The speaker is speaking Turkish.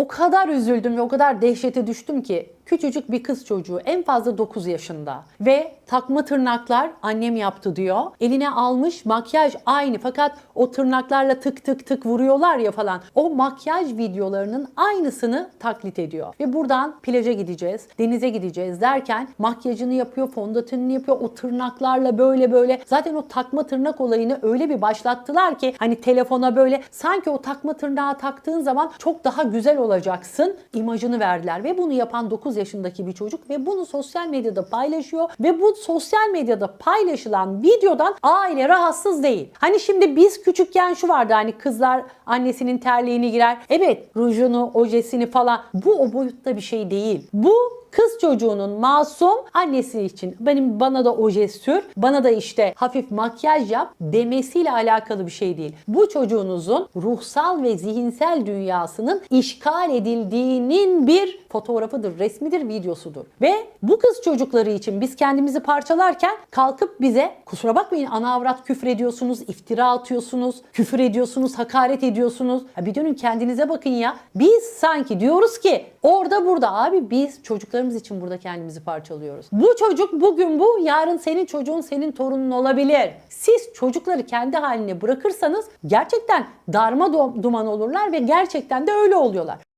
O kadar üzüldüm ve o kadar dehşete düştüm ki küçücük bir kız çocuğu en fazla 9 yaşında ve takma tırnaklar annem yaptı diyor. Eline almış makyaj aynı fakat o tırnaklarla tık tık tık vuruyorlar ya falan. O makyaj videolarının aynısını taklit ediyor. Ve buradan plaja gideceğiz, denize gideceğiz derken makyajını yapıyor, fondötenini yapıyor. O tırnaklarla böyle böyle. Zaten o takma tırnak olayını öyle bir başlattılar ki hani telefona böyle sanki o takma tırnağı taktığın zaman çok daha güzel olacaksın imajını verdiler. Ve bunu yapan 9 yaşındaki bir çocuk ve bunu sosyal medyada paylaşıyor ve bu sosyal medyada paylaşılan videodan aile rahatsız değil. Hani şimdi biz küçükken şu vardı hani kızlar annesinin terliğini girer. Evet rujunu, ojesini falan. Bu o boyutta bir şey değil. Bu kız çocuğunun masum annesi için benim bana da oje sür, bana da işte hafif makyaj yap demesiyle alakalı bir şey değil. Bu çocuğunuzun ruhsal ve zihinsel dünyasının işgal edildiğinin bir fotoğrafıdır, resmidir, videosudur. Ve bu kız çocukları için biz kendimizi parçalarken kalkıp bize kusura bakmayın ana avrat küfür ediyorsunuz, iftira atıyorsunuz, küfür ediyorsunuz, hakaret ediyorsunuz. Ha bir dönün kendinize bakın ya. Biz sanki diyoruz ki orada burada abi biz çocuklarımız için burada kendimizi parçalıyoruz. Bu çocuk bugün bu, yarın senin çocuğun senin torunun olabilir. Siz çocukları kendi haline bırakırsanız gerçekten darma duman olurlar ve gerçekten de öyle oluyorlar.